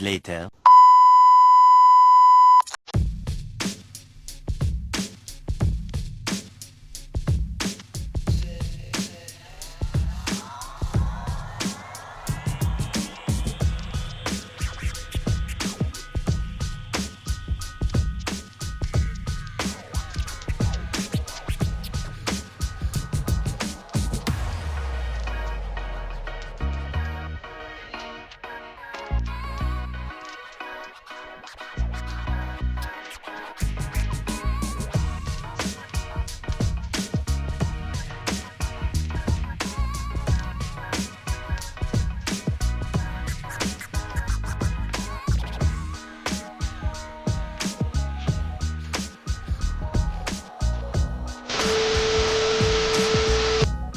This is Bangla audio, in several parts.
later.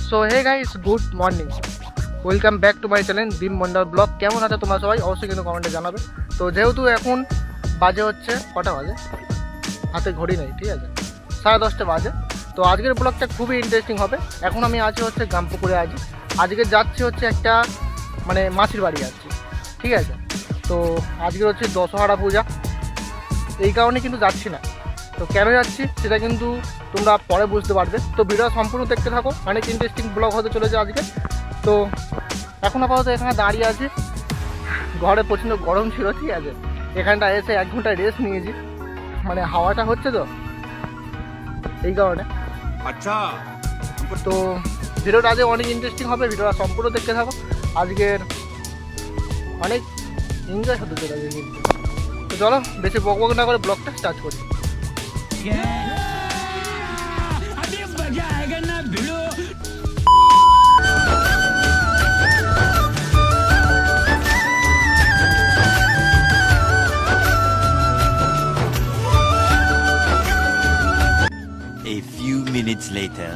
So hey guys good morning welcome back to my channel ডিম মন্ডল ব্লগ কেমন আছে তোমরা সবাই? অবশ্যই কিন্তু কমেন্টে জানাবে। তো যেহেতু এখন বাজে হচ্ছে কটা বাজে? হাতে ঘড়ি নেই, ঠিক আছে? সাড়ে দশটা বাজে। তো আজকের ব্লগটা খুবই ইন্টারেস্টিং হবে। এখন আমি আছি হচ্ছে গামপুকুরে আছি। আজকে যাচ্ছি হচ্ছে একটা মানে মাসির বাড়ি যাচ্ছি, ঠিক আছে? তো আজকে হচ্ছে দশহারা পূজা। এই কারণে কিন্তু যাচ্ছি না। তো কেন যাচ্ছি? সেটা কিন্তু তোমরা পরে বুঝতে পারবে। তো ভিডিও সম্পূর্ণ দেখতে থাকো। অনেক ইন্টারেস্টিং ব্লগ হতে চলেছে আজকে। তো এখন আপাতত এখানে দাঁড়িয়ে আছি। ঘরে প্রচণ্ড গরম ছিল ঠিক আছে? এখানটা এসে এক ঘণ্টা রেস্ট নিয়েছি। মানে হাওয়াটা হচ্ছে তো এই কারণে। আচ্ছা। তো ভিডিওটা আজকে অনেক ইন্টারেস্টিং হবে। ভিডিওটা সম্পূর্ণ দেখতে থাকো। আজকের অনেক এনজয় হতে চলেছে তো চলো বেশি বক বক না করে ব্লগটা স্টার্ট করি। Later.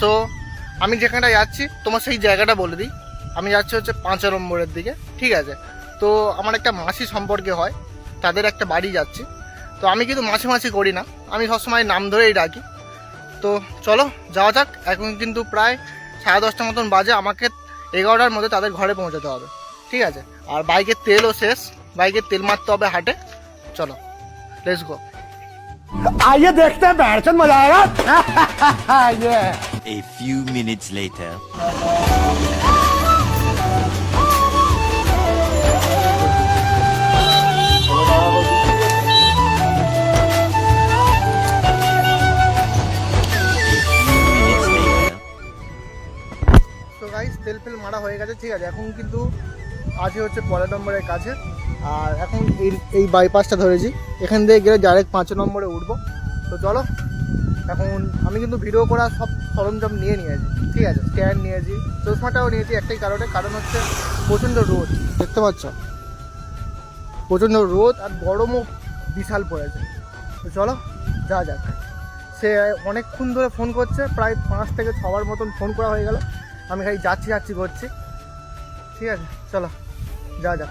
সো আমি যেখানটা যাচ্ছি, তোমার সেই জায়গাটা বলে দিই। আমি যাচ্ছি হচ্ছে পাঁচ নম্বরের দিকে, ঠিক আছে? তো, আমার একটা মাসি সম্পর্কে হয়, তাদের একটা বাড়ি যাচ্ছি। তো, আমি কিন্তু মাছি মাছি করি না, আমি সবসময় নাম ধরেই ডাকি। তো, চলো, যাওয়া যাক, এখন কিন্তু প্রায় সাড়ে দশটা মতন বাজে, আমাকে এগারোটার মধ্যে তাদের ঘরে পৌঁছাতে হবে, ঠিক আছে? আর বাইকের তেলও শেষ, বাইকের তেল মারতে হবে হাটে, চলো লেটস গো आइए देखते हैं बैठ मजा आएगा ये A few minutes later. Minutes later. তো গাইস তেল ফেল মারা হয়ে গেছে ঠিক আছে এখন কিন্তু আছে হচ্ছে পরের নম্বরের কাছে আর এখন এই এই বাইপাসটা ধরেছি। এখান থেকে গেলে ডাইরেক্ট পাঁচ নম্বরে উঠবো। তো চলো, এখন আমি কিন্তু ভিডিও করা সব সরঞ্জাম নিয়ে নিয়েছি, ঠিক আছে? স্ট্যান্ড নিয়েছি, চশমাটাও নিয়েছি একটাই কারণে, কারণ হচ্ছে প্রচণ্ড রোদ, দেখতে পাচ্ছ? প্রচণ্ড রোদ আর গরমও বিশাল পড়েছে। তো চলো, যা যাক। সে অনেকক্ষণ ধরে ফোন করছে, প্রায় পাঁচ থেকে ছবার মতন ফোন করা হয়ে গেল। আমি খালি যাচ্ছি যাচ্ছি করছি। ঠিক আছে, চলো, যা যাক।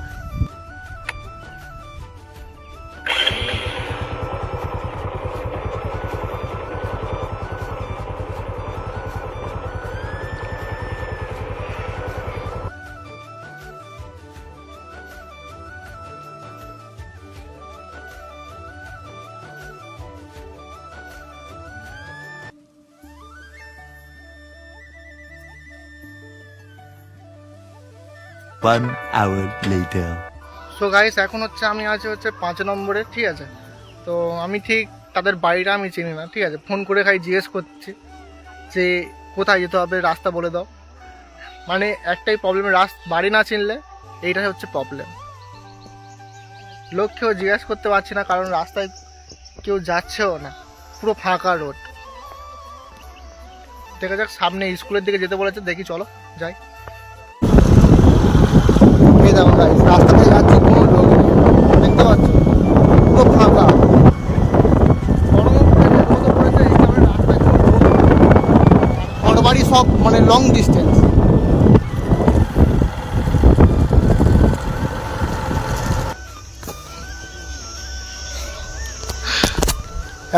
One hour later. So guys এখন হচ্ছে আমি আছি হচ্ছে পাঁচ নম্বরে, ঠিক আছে? তো আমি ঠিক তাদের বাড়িটা আমি চিনি না, ঠিক আছে? ফোন করে খাই জিজ্ঞেস করছি যে কোথায় যেতে হবে, রাস্তা বলে দাও। মানে একটাই প্রবলেম রাস্তা বাড়ি না চিনলে এইটাই হচ্ছে প্রবলেম লোক কেউ জিজ্ঞেস করতে পারছি না, কারণ রাস্তায় কেউ যাচ্ছেও না, পুরো ফাঁকা রোড দেখা যাক সামনে স্কুলের দিকে যেতে বলেছে, দেখি চলো, যাই। এই দেখো গাইস রাস্তা দিয়ে যাচ্ছি কোনো লোক দেখতে পাচ্ছ? পুরো ফাঁকা। সব মানে লং ডিস্টেন্স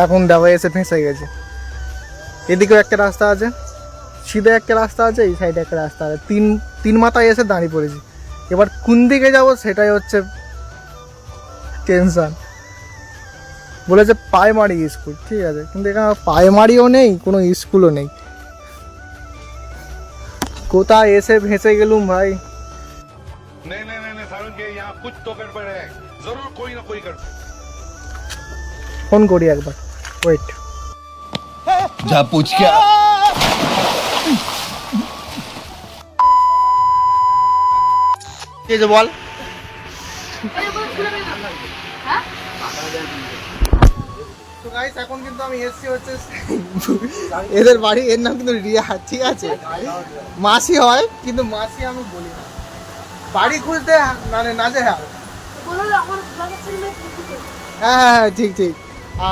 এখন দেখো এসে ফেঁসে গেছে। এদিকেও একটা রাস্তা আছে, সিধে একটা রাস্তা আছে, এই সাইডে একটা রাস্তা আছে। তিন তিন মাথায় এসে দাঁড়িয়ে পড়েছি। এবার কোন দিকে যাব সেটাই হচ্ছে টেনশান বলেছে প্রাইমারি স্কুল ঠিক আছে। কিন্তু এখানে প্রাইমারিও নেই কোনো স্কুলও নেই। কোথায় এসে ভেসে গেলুম ভাই? ফোন করি একবার। ওয়েট যা পুচকে যে বল। এখন কিন্তু আমি হচ্ছে এদের বাড়ি, এর নাম কিন্তু রিয়া, ঠিক আছে? মাসি হয়, কিন্তু মাসি আমি বলি না। বাড়ি খুঁজতে মানে না যে হ্যাঁ। হ্যাঁ হ্যাঁ ঠিক ঠিক।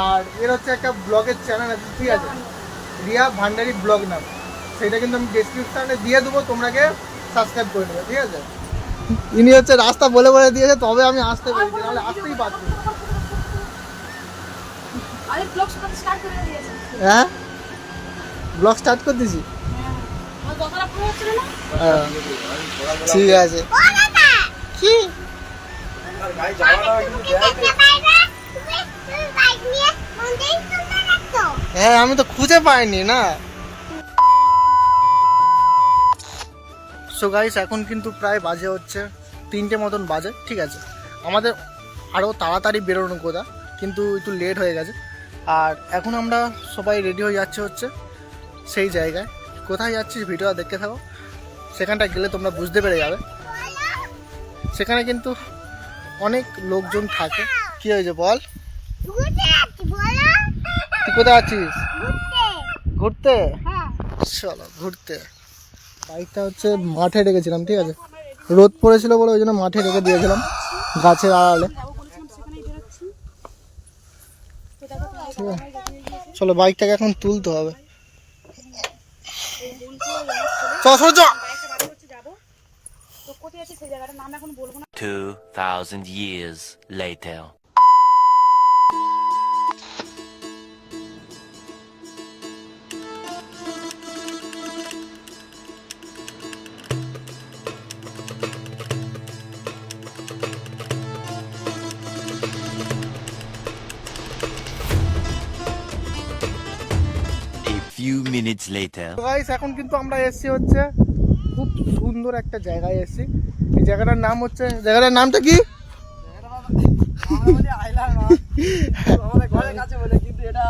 আর এর হচ্ছে একটা ব্লগের চ্যানেল আছে, ঠিক আছে? রিয়া ভান্ডারি ব্লগ নাম। সেটা কিন্তু আমি ডেসক্রিপশনে দিয়ে দেবো, তোমরাকে সাবস্ক্রাইব করে নেবে ঠিক আছে? ইনি হচ্ছে রাস্তা বলে বলে দিয়েছে তবে আমি আসতে পেরেছি নাহলে আসতেই পারছি আরে ব্লগ স্টার্ট করে দিয়েছে। হ্যাঁ? ব্লগ স্টার্ট করে দিছি পুরো না? হ্যাঁ। ঠিক আছে। কি? হ্যাঁ আমি তো খুঁজে পাইনি না? সো গাইস এখন কিন্তু প্রায় বাজে হচ্ছে তিনটে মতন বাজে ঠিক আছে? আমাদের আরও তাড়াতাড়ি বেরোনো কথা কিন্তু একটু লেট হয়ে গেছে। আর এখন আমরা সবাই রেডি হয়ে যাচ্ছে হচ্ছে সেই জায়গায়। কোথায় যাচ্ছিস ভিডিওটা দেখতে থাকো। সেখানটা গেলে তোমরা বুঝতে পেরে যাবে। সেখানে কিন্তু অনেক লোকজন থাকে। কি হয়েছে বল? তুই কোথায় আছিস ঘুরতে। চলো ঘুরতে। বাইকটা হচ্ছে মাঠে রেখেছিলাম ঠিক আছে? রোদ পড়েছিল বলে ওই জন্য মাঠে রেখে দিয়েছিলাম গাছের আড়ালে। চলো বাইকটাকে এখন তুলতে হবে। চ চ চ বাইকে গাইস এখন কিন্তু আমরা এসেছি হচ্ছে খুব সুন্দর একটা জায়গায় এসেছি। এই জায়গাটার নাম হচ্ছে জায়গাটার নামটা কি? বলে কিন্তু এটা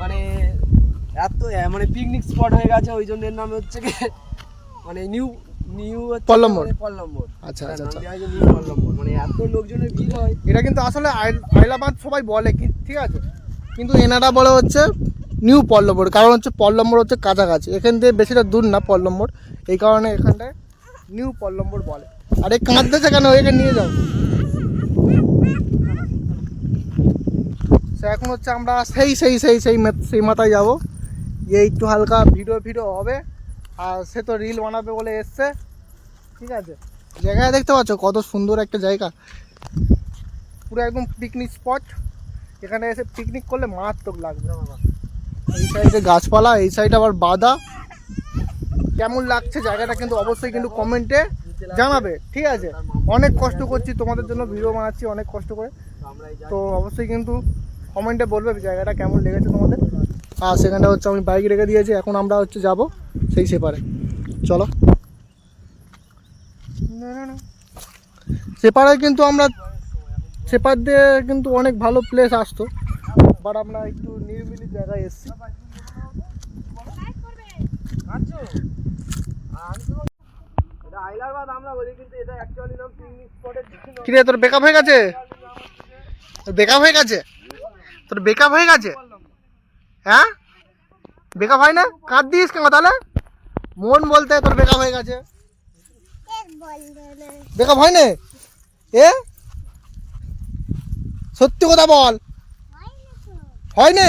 মানে এত মানে পিকনিক স্পট হয়ে গেছে ওই নাম হচ্ছে মানে নিউ নিউ আচ্ছা, আচ্ছা, মানে এত লোকজনের হয় এটা কিন্তু আসলে আইল- আইলাবাদ সবাই বলে কি ঠিক আছে? কিন্তু এনারা বলে হচ্ছে নিউ পল্লবর, কারণ হচ্ছে পল্লম্বর হচ্ছে কাছাকাছি। এখান থেকে বেশিটা দূর না পল্লম্বর এই কারণে এখানটায় নিউ পল্লম্বর বলে। আরে কাঁদতেছে কেন? এখানে নিয়ে যাও। সে এখন হচ্ছে আমরা সেই সেই সেই সেই সেই মাথায় যাব। গিয়ে একটু হালকা ভিডিও ভিডিও হবে। আর সে তো রিল বানাবে বলে এসছে। ঠিক আছে? জায়গায় দেখতে পাচ্ছ কত সুন্দর একটা জায়গা। পুরো একদম পিকনিক স্পট এখানে এসে পিকনিক করলে মারাত্মক লাগবে। এই সাইডে গাছপালা, এই সাইডে আবার বাদা। কেমন লাগছে জায়গাটা কিন্তু অবশ্যই কিন্তু কমেন্টে জানাবে, ঠিক আছে? অনেক কষ্ট করছি, তোমাদের জন্য ভিডিও বানাচ্ছি, অনেক কষ্ট করে। তো অবশ্যই কিন্তু কমেন্টে বলবে জায়গাটা কেমন লেগেছে তোমাদের। আর সেখানটা হচ্ছে আমি বাইক রেখে দিয়েছি, এখন আমরা হচ্ছে যাব সেই সেপারে। চলো। সেপারে কিন্তু আমরা, সেপার দিয়ে কিন্তু অনেক ভালো প্লেস আসতো বাট আমরা একটু জায়গায় এসেছি। এটা আইলারবাদ আমরা বলি কিন্তু এটা অ্যাকচুয়ালি নাম পিকনিক স্পটের কিরে তোর বেকআপ হয়ে গেছে? তোর বেকআপ হয়ে গেছে? তোর বেকআপ হয়ে গেছে? হ্যাঁ? বেকআপ হয় না? কাঁদ দিস কেন তাহলে? মন বলতে তোর বেকআপ হয়ে গেছে। বেকআপ হয় না? এ? সত্যি কথা বল। হয় না?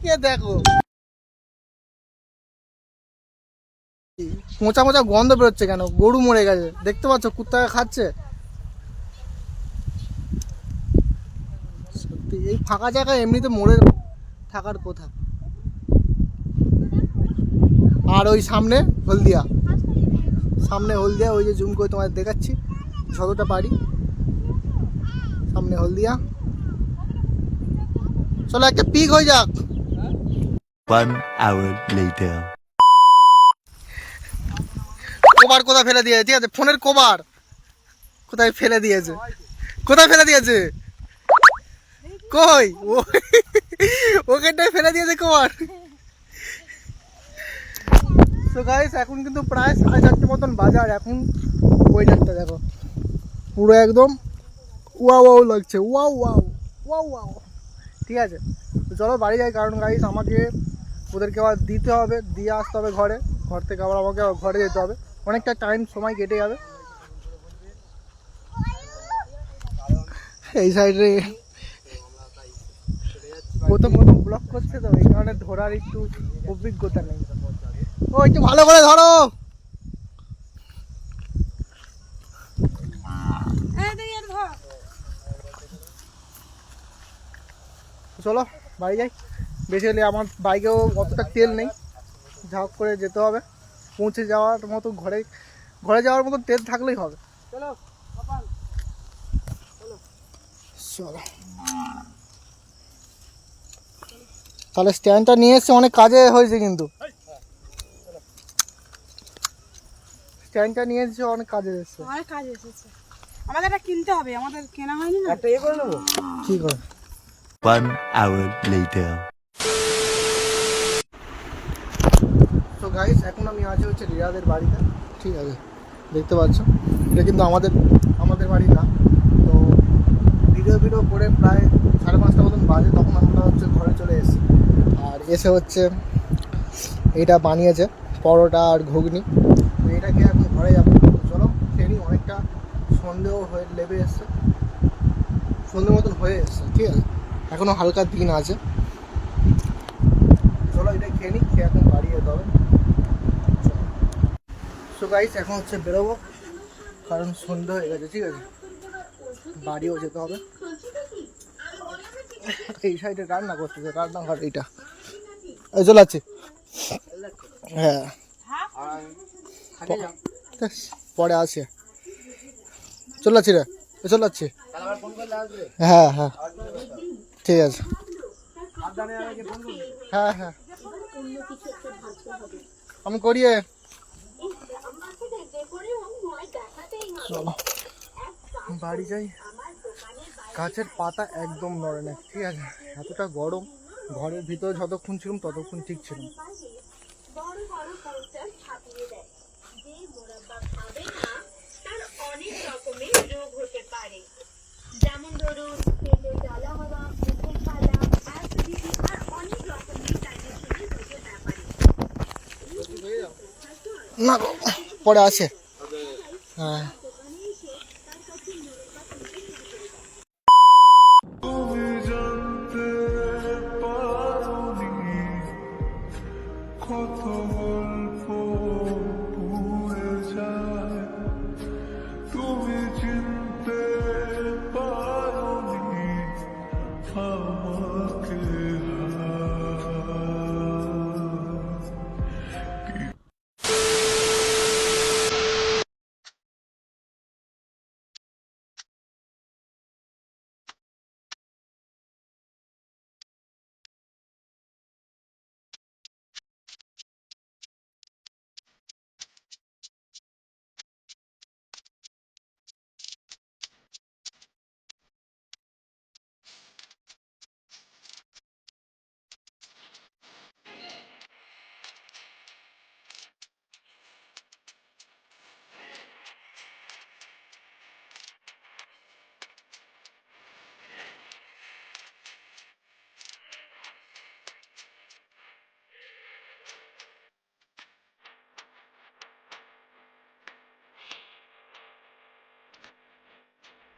ওদিকে দেখো? মোচা মোচা গন্ধ বেরোচ্ছে কেন? গরু মরে গেছে। দেখতে পাচ্ছ কুত্তাকে খাচ্ছে? সত্যি, এই ফাঁকা জায়গায় এমনিতে মরে থাকার কথা। আর ওই সামনে হলদিয়া। সামনে হলদিয়া, ওই যে জুম করে তোমাদের দেখাচ্ছি। যতটা পারি। সামনে হলদিয়া। চলো, একটা পিক হয়ে যাক। One hour later. কভার কোথায় ফেলে দিয়েছে? ঠিক আছে, ফোনের কভার কোথায় ফেলে দিয়েছে? কোথায় ফেলে দিয়েছে? কই? ওখানটায় ফেলে দিয়েছে কভার তো গাইস এখন কিন্তু প্রায় সাড়ে চারটে মতন বাজার এখন ওয়েদারটা দেখো। পুরো একদম ওয়াও ওয়াও লাগছে, ওয়াও ওয়াও ওয়াও ওয়াও। ঠিক আছে চলো বাড়ি যাই, কারণ গাইস আমাকে ওদেরকে আবার দিতে হবে দিয়ে আসতে হবে ঘরে। ঘর থেকে আবার আমাকে ঘরে যেতে হবে। অনেকটা টাইম সময় কেটে যাবে। এই সাইডে প্রথম প্রথম ব্লক করছে তো এই কারণে ধরার একটু অভিজ্ঞতা নেই। ও একটু ভালো করে ধরো। চলো বাড়ি যাই। বেশি হলে আমার বাইকেও অতটা তেল নেই। ঝাঁক করে যেতে হবে। পৌঁছে যাওয়ার মতো ঘরে ঘরে যাওয়ার মতো তেল থাকলেই হবে। চলো চলো। তাহলে স্ট্যান্ডটা নিয়ে এসে অনেক কাজে হয়েছে কিন্তু। স্ট্যান্ডটা নিয়ে এসছে অনেক কাজে এসছে অনেক কাজ এসেছে। আমাদের এটা কিনতে হবে আমাদের কেনা হয়নি না? একটা ইয়ে করে নেব? কি করে? One hour later. তো গাইস এখন আমি আছি হচ্ছে রিয়াদের বাড়িতে। ঠিক আছে, দেখতে পাচ্ছ? এটা কিন্তু আমাদের আমাদের বাড়ি না। তো ভিডিও ভিডিও করে প্রায় সাড়ে পাঁচটা মতন বাজে, তখন আমরা হচ্ছে ঘরে চলে এসেছি। আর এসে হচ্ছে এটা বানিয়েছে, পরোটা আর ঘুগনি। তো এটা খেয়ে এখন ঘরে যাব। চলো ট্রেনই অনেকটা সন্দেহ হয়ে লেবে এসছে। সন্ধ্যে মতন হয়ে এসছে, ঠিক আছে। এখনও হালকা দিন আছে। চলো এটা খেয়ে নিই খেয়ে এখন বাড়ি যেতে হবে। সো গাইস এখন হচ্ছে বেরোবো কারণ সন্ধ্যা হয়ে গেছে ঠিক আছে? বাড়িও যেতে হবে। এই সাইডে রান্না করতেছে রান্নাঘর এইটা। এই চলে যাচ্ছে। হ্যাঁ। ব্যাস, পরে আসে চলে যাচ্ছি রে চলে যাচ্ছি। হ্যাঁ হ্যাঁ। ঠিক আছে। হ্যাঁ হ্যাঁ। আমি করিয়ে। চলো বাড়ি যাই। গাছের পাতা একদম নড়ে না ঠিক আছে? এতটা গরম ঘরের ভিতরে যতক্ষণ ছিলাম ততক্ষণ ঠিক ছিলাম। বড় বড় পোস্টার ছাপিয়ে দেয় যে মোরব্বা খাবে না তার অনেক রকমের রোগ হতে পারে যেমন ধরুন পেটে জ্বালা হওয়া মুখে ফালা অ্যাসিডিটি আর অনেক রকমের ডাইজেশনের হতে ব্যাপারে না পরে আছে। হ্যাঁ।